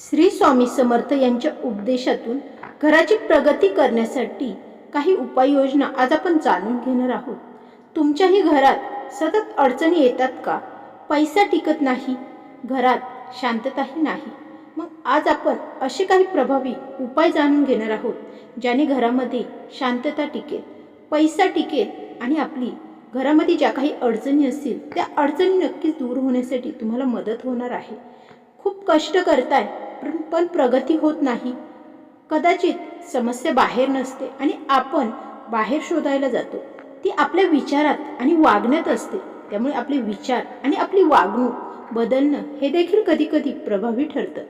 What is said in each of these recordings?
श्री स्वामी समर्थ यांच्या उपदेशातून घराची प्रगती करण्यासाठी काही उपाययोजना आज आपण जाणून घेणार आहोत. तुमच्याही घरात सतत अडचणी येतात का? पैसा टिकत नाही घरात शांतताही नाही. मग आज आपण असे काही प्रभावी उपाय जाणून घेणार आहोत ज्याने घरामध्ये शांतता टिकेल पैसा टिकेल आणि आपली घरामध्ये ज्या काही अडचणी असतील त्या अडचणी नक्कीच दूर होण्यासाठी तुम्हाला मदत होणार आहे. खूप कष्ट करताय पण प्रगती होत नाही. कदाचित समस्या बाहेर नसते आणि आपण बाहेर शोधायला जातो. ती आपल्या विचारात आणि वागण्यात असते. त्यामुळे आपले विचार आणि आपली वागणूक बदलणं हे देखील कधीकधी प्रभावी ठरतं.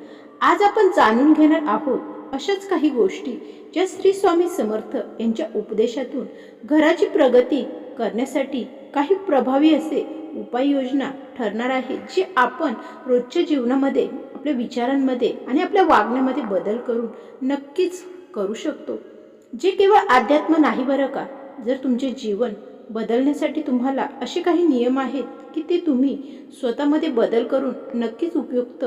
आज आपण जाणून घेणार आहोत अशाच काही गोष्टी ज्या श्री स्वामी समर्थ यांच्या उपदेशातून घराची प्रगती करण्यासाठी काही प्रभावी असे उपाययोजना ठरणार आहे जे आपण रोजच्या जीवनामध्ये आपल्या विचारांमध्ये आणि आपल्या वागण्यामध्ये बदल करून नक्कीच करू शकतो. जे केवळ अध्यात्म नाही बरं का? जर तुमचे जीवन बदलण्यासाठी तुम्हाला असे काही नियम आहेत की ते तुम्ही स्वतःमध्ये बदल करून नक्कीच उपयुक्त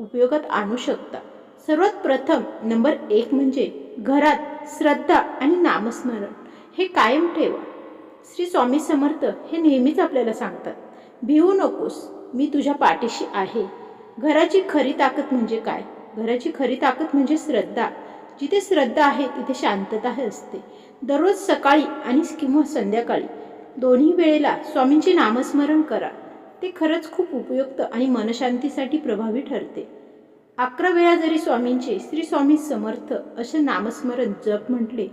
उपयोगात आणू शकता? सर्वात प्रथम नंबर एक म्हणजे घरात श्रद्धा आणि नामस्मरण. हे कायम ठेवा. श्री स्वामी समर्थ हे नेहमीच आपल्याला सांगतात. भिवू नकोस मी तुझ्या पाठीशी आहे. घराची खरी ताकद म्हणजे काय? घराची खरी ताकद म्हणजे श्रद्धा. जिथे श्रद्धा आहे तिथे शांतता असते. दररोज सकाळी आणि किंवा संध्याकाळी. दोन्ही वेळेला स्वामींचे नामस्मरण करा. ते खरंच खूप उपयुक्त आणि मनशांतीसाठी प्रभावी ठरते. अकरा वेळा जरी स्वामींचे श्री स्वामी समर्थ असे नामस्मरण जप म्हटले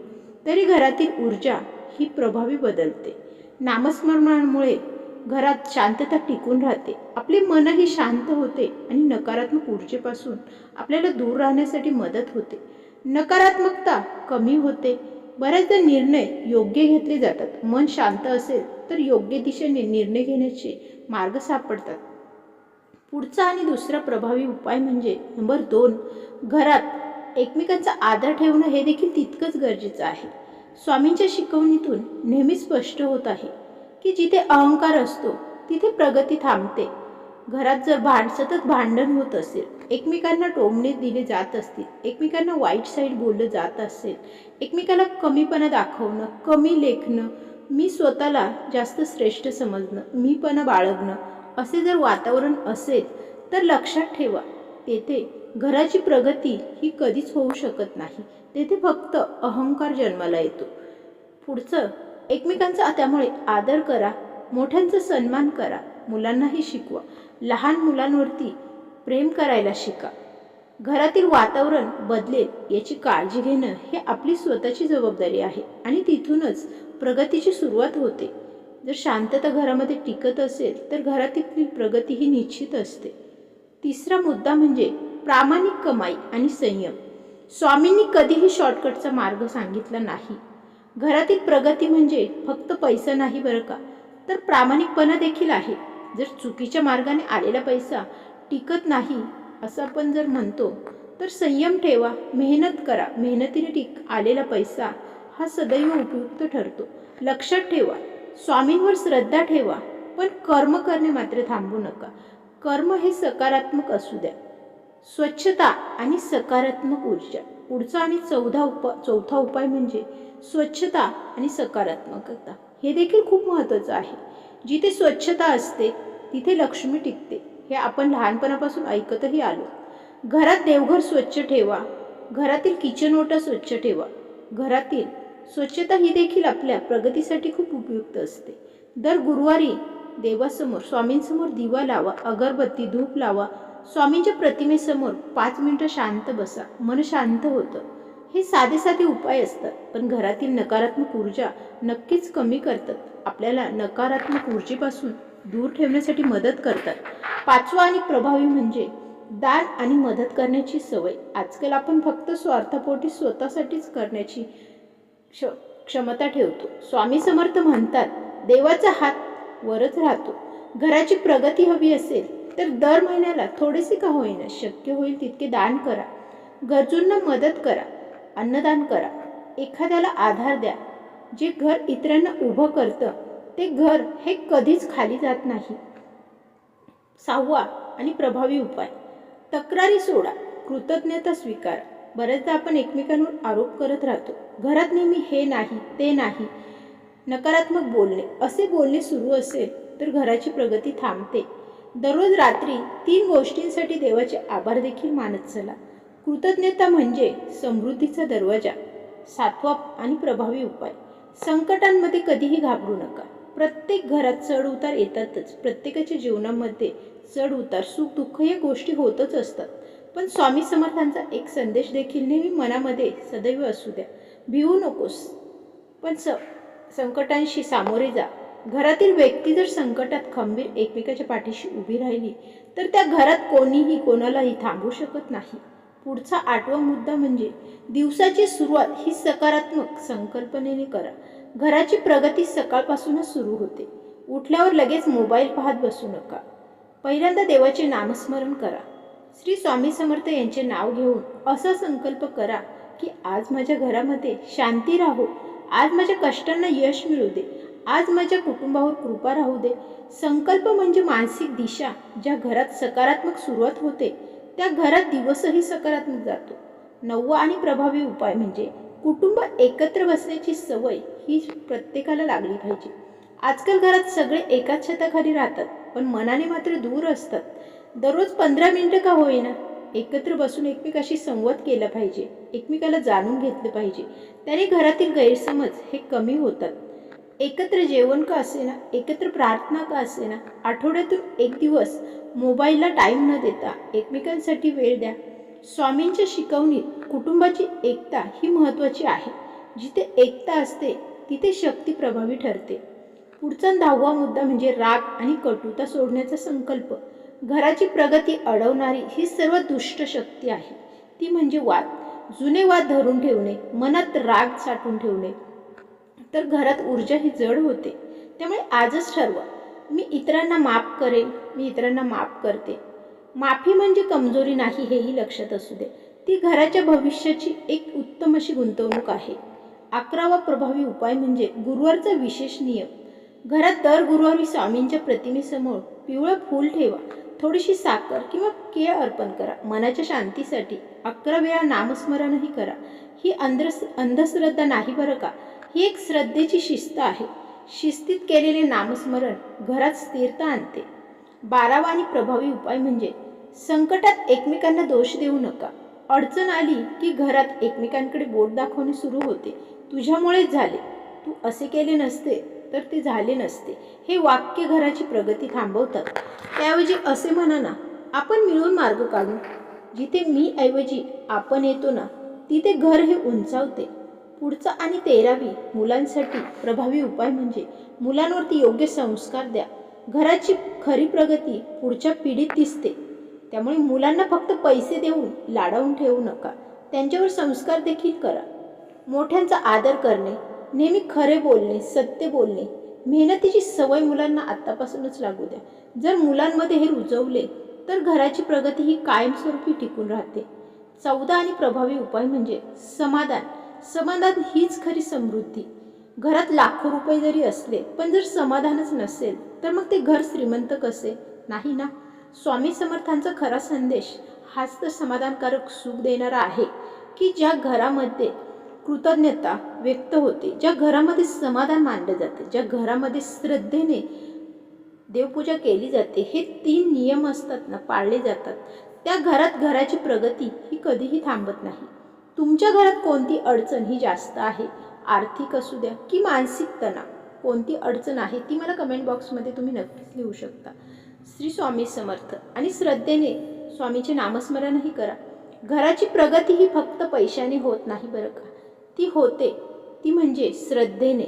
तरी घरातील ऊर्जा ही प्रभावी बदलते. नामस्मरणामुळे घरात शांतता टिकून राहते. आपले मनही शांत होते आणि नकारात्मक ऊर्जेपासून आपल्याला दूर राहण्यासाठी मदत होते. नकारात्मकता कमी होते. बऱ्याचदा निर्णय योग्य घेतले जातात. मन शांत असेल तर योग्य दिशेने निर्णय घेण्याचे मार्ग सापडतात. पुढचा आणि दुसरा प्रभावी उपाय म्हणजे नंबर दोन घरात एकमेकांचा आदर ठेवणं हे देखील तितकंच गरजेचं आहे. स्वामींच्या शिकवणीतून नेहमी स्पष्ट होत आहे. की जिथे अहंकार असतो तिथे प्रगती थांबते. घरात जर भांड सतत भांडण होत असेल एकमेकांना टोमणे दिले जात असतील एकमेकांना वाईट साईड बोललं जात असेल एकमेकाला कमीपणा दाखवणं कमी लेखणं मी स्वतःला जास्त श्रेष्ठ समजणं मीपणा बाळगणं असे जर वातावरण असेल तर लक्षात ठेवा तेथे घराची प्रगती ही कधीच होऊ शकत नाही तेथे फक्त अहंकार जन्माला येतो. पुढचं एकमेकांचा त्यामुळे आदर करा मोठ्यांचा सन्मान करा मुलांनाही शिकवा. लहान मुलांवरती प्रेम करायला शिका. घरातील वातावरण बदलेल याची काळजी घेणं हे आपली स्वतःची जबाबदारी आहे आणि तिथूनच प्रगतीची सुरुवात होते. जर शांतता घरामध्ये टिकत असेल तर घरातील प्रगती ही निश्चित असते. तिसरा मुद्दा म्हणजे प्रामाणिक कमाई आणि संयम. स्वामींनी कधीही शॉर्टकटचा मार्ग सांगितला नाही. घरातील प्रगती म्हणजे फक्त पैसा नाही बरं का? तर प्रामाणिकपणा देखील आहे. जर चुकीच्या मार्गाने आलेला पैसा टिकत नाही असं आपण जर म्हणतो तर संयम ठेवा मेहनत करा. मेहनतीने टिक आलेला पैसा हा सदैव उपयुक्त ठरतो. लक्षात ठेवा स्वामींवर श्रद्धा ठेवा पण कर्म करणे मात्र थांबू नका. कर्म हे सकारात्मक असू द्या. स्वच्छता आणि सकारात्मक ऊर्जा. पुढचा आणि चौदा उपा चौथा उपाय म्हणजे स्वच्छता आणि सकारात्मकता. हे देखील खूप महत्त्वाचं आहे. जिथे स्वच्छता असते तिथे लक्ष्मी टिकते. हे आपण लहानपणापासून ऐकतही आलो. घरात देवघर स्वच्छ ठेवा. घरातील किचन ओटा स्वच्छ ठेवा. घरातील स्वच्छता ही देखील आपल्या प्रगतीसाठी खूप उपयुक्त असते. दर गुरुवारी देवासमोर स्वामींसमोर दिवा लावा अगरबत्ती धूप लावा स्वामींच्या प्रतिमेसमोर पाच मिनिटं शांत बसा. मन शांत होतं. हे साधे साधे उपाय असतात पण घरातील नकारात्मक ऊर्जा नक्कीच कमी करतात. आपल्याला नकारात्मक ऊर्जेपासून दूर ठेवण्यासाठी मदत करतात. पाचवा आणि प्रभावी म्हणजे दान आणि मदत करण्याची सवय. आजकाल आपण फक्त स्वार्थापोटी स्वतःसाठीच करण्याची क्ष क्षमता ठेवतो. स्वामी समर्थ म्हणतात देवाचा हात वरच राहतो. घराची प्रगती हवी असेल तर दर महिन्याला थोडेसे का होईना शक्य होईल तितके दान करा. गरजूंना मदत करा अन्नदान करा. एखाद्याला आधार द्या. जे घर इतरांना उभं करतं ते घर हे कधीच खाली जात नाही. सहावा आणि प्रभावी उपाय. तक्रारी सोडा. कृतज्ञता स्वीकार. बऱ्याचदा आपण एकमेकांवर आरोप करत राहतो. घरात नेहमी हे नाही ते नाही नकारात्मक बोलणे. असे बोलणे सुरू असेल तर घराची प्रगती थांबते. दररोज रात्री तीन गोष्टींसाठी देवाचे आभार देखील मानत चला. कृतज्ञता म्हणजे समृद्धीचा दरवाजा सातवा आणि प्रभावी उपाय. संकटांमध्ये कधीही घाबरू नका. प्रत्येक घरात चढ उतार येतातच. प्रत्येकाच्या जीवनामध्ये चढ उतार सुख दुःख या गोष्टी होतच असतात. पण स्वामी समर्थांचा एक संदेश देखील नेहमी मनामध्ये सदैव असू द्या. भिवू नकोस. पण स संकटांशी सामोरे जा. घरातील व्यक्ती जर संकटात खंबीर एकमेकाच्या पाठीशी उभी राहिली तर त्या घरात कोणीही कोणालाही थांबू शकत नाही. पुढचा आठवा मुद्दा म्हणजे दिवसाची सुरुवात ही सकारात्मक संकल्पनेने करा. घराची प्रगती सकाळपासूनच सुरू होते. उठल्यावर लगेच मोबाईल पाहत बसू नका. पहिल्यांदा देवाचे नामस्मरण करा. श्री स्वामी समर्थ यांचे नाव घेऊन असा संकल्प करा की आज माझ्या घरामध्ये शांती राहो. आज माझ्या कष्टांना यश मिळू दे. आज माझ्या कुटुंबावर कृपा राहू दे. संकल्प म्हणजे मानसिक दिशा. ज्या घरात सकारात्मक सुरुवात होते त्या घरात दिवसही सकारात्मक जातो. नववा आणि प्रभावी उपाय म्हणजे कुटुंब एकत्र बसण्याची सवय ही प्रत्येकाला लागली पाहिजे. आजकाल घरात सगळे एकाच छताखाली राहतात पण मनाने मात्र दूर असतात. दररोज पंधरा मिनटं का होईना? एकत्र बसून एकमेकाशी संवाद केला पाहिजे. एकमेकाला जाणून घेतलं पाहिजे. त्याने घरातील गैरसमज हे कमी होतात. एकत्र जेवण का असेना एकत्र प्रार्थना का असेना? आठवड्यातून एक दिवस मोबाईलला टाईम न देता एकमेकांसाठी वेळ द्या. स्वामींच्या शिकवणीत कुटुंबाची एकता ही महत्त्वाची आहे. जिथे एकता असते तिथे शक्ती प्रभावी ठरते. पुढचा दहावा मुद्दा म्हणजे राग आणि कटुता सोडण्याचा संकल्प. घराची प्रगती अडवणारी ही सर्व दुष्ट शक्ती आहे. ती म्हणजे वाद. जुने वाद धरून ठेवणे मनात राग साठवून ठेवणे. तर घरात ऊर्जा ही जड होते. त्यामुळे आजच ठरवा. मी इतरांना माफ करेन मी इतरांना माफ करते. माफी म्हणजे कमजोरी नाही हेही लक्षात असू दे. ती घराच्या भविष्याची एक उत्तम अशी गुंतवणूक आहे. अकरावा प्रभावी उपाय म्हणजे गुरुवारचा विशेष नियम. घरात दर गुरुवारी स्वामींच्या प्रतिमेसमोर पिवळं फूल ठेवा. थोडीशी साखर किंवा केळ अर्पण करा. मनाच्या शांतीसाठी अकरा वेळा नामस्मरणही करा. ही अंधस अंधश्रद्धा नाही बरं का? ही एक श्रद्धेची शिस्त आहे. शिस्तीत केलेले नामस्मरण घरात स्थिरता आणते. बारावा आणि प्रभावी उपाय म्हणजे संकटात एकमेकांना दोष देऊ नका. अडचण आली की घरात एकमेकांकडे बोट दाखवणे सुरू होते. तुझ्यामुळेच झाले. तू असे केले नसते तर ते झाले नसते. हे वाक्य घराची प्रगती थांबवतात. त्याऐवजी असे म्हणा ना आपण मिळून मार्ग काढू. जिथे मी ऐवजी आपण येतो ना तिथे घर हे उंचावते. पुढचा आणि तेरावी मुलांसाठी प्रभावी उपाय म्हणजे मुलांवरती योग्य संस्कार द्या. घराची खरी प्रगती पुढच्या पिढीत दिसते. त्यामुळे मुलांना फक्त पैसे देऊन लाडावून ठेवू नका. त्यांच्यावर संस्कार देखील करा. मोठ्यांचा आदर करणे नेहमी खरे बोलणे सत्य बोलणे मेहनतीची सवय मुलांना आत्तापासूनच लागू द्या. जर मुलांमध्ये हे रुजवले तर घराची प्रगती ही कायमस्वरूपी टिकून राहते. चौदा आणि प्रभावी उपाय म्हणजे समाधान. समाधान हीच खरी समृद्धी. घरात लाखो रुपये जरी असले पण जर समाधानच नसेल तर मग ते घर श्रीमंत कसे? नाही ना? स्वामी समर्थांचा खरा संदेश हाच तर समाधानकारक सुख देणारा आहे की ज्या घरामध्ये कृतज्ञता व्यक्त होते ज्या घरामध्ये समाधान मानलं जाते ज्या घरामध्ये श्रद्धेने देवपूजा केली जाते हे तीन नियम असतात ना पाळले जातात. त्या घरात घराची प्रगती ही कधीही थांबत नाही. तुमच्या घरात कोणती अडचण ही जास्त आहे? आर्थिक असू द्या की मानसिक तणाव कोणती अडचण आहे ती मला कमेंट बॉक्समध्ये तुम्ही नक्कीच लिहू शकता. श्री स्वामी समर्थ आणि श्रद्धेने स्वामीचे नामस्मरणही करा. घराची प्रगती ही फक्त पैशाने होत नाही बरं का? ती होते ती म्हणजे श्रद्धेने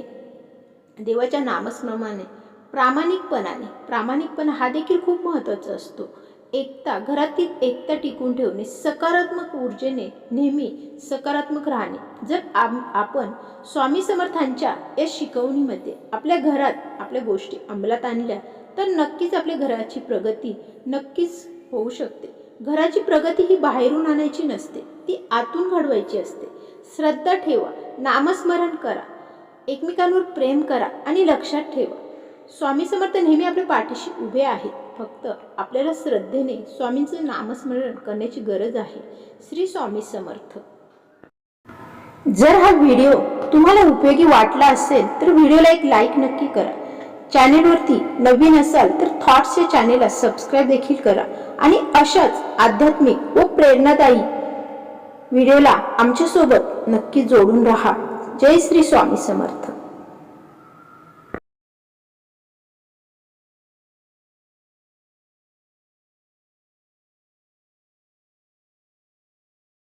देवाच्या नामस्मरणाने प्रामाणिकपणाने. प्रामाणिकपणा हा देखील खूप महत्त्वाचा असतो. एकता घरातील एकता टिकून ठेवणे सकारात्मक ऊर्जेने नेहमी सकारात्मक राहणे. जर आपण स्वामी समर्थांच्या या शिकवणीमध्ये आपल्या घरात आपल्या गोष्टी अंमलात आणल्या तर नक्कीच आपल्या घराची प्रगती नक्कीच होऊ शकते. घराची प्रगती ही बाहेरून आणायची नसते ती आतून घडवायची असते. श्रद्धा ठेवा नामस्मरण करा एकमेकांवर प्रेम करा आणि लक्षात ठेवा. स्वामी समर्थ नेहमी आपल्या पाठीशी उभे आहेत. फक्त आपल्याला श्रद्धेने स्वामींचं नामस्मरण करण्याची गरज आहे. श्री स्वामी समर्थ. जर हा व्हिडिओ तुम्हाला उपयोगी वाटला असेल तर व्हिडिओला एक लाईक नक्की करा. चॅनेलवरती नवीन असाल तर थॉट्स या चॅनेलला सबस्क्राईब देखील करा आणि अशाच आध्यात्मिक व प्रेरणादायी व्हिडिओला आमच्यासोबत नक्की जोडून राहा. जय श्री स्वामी समर्थ.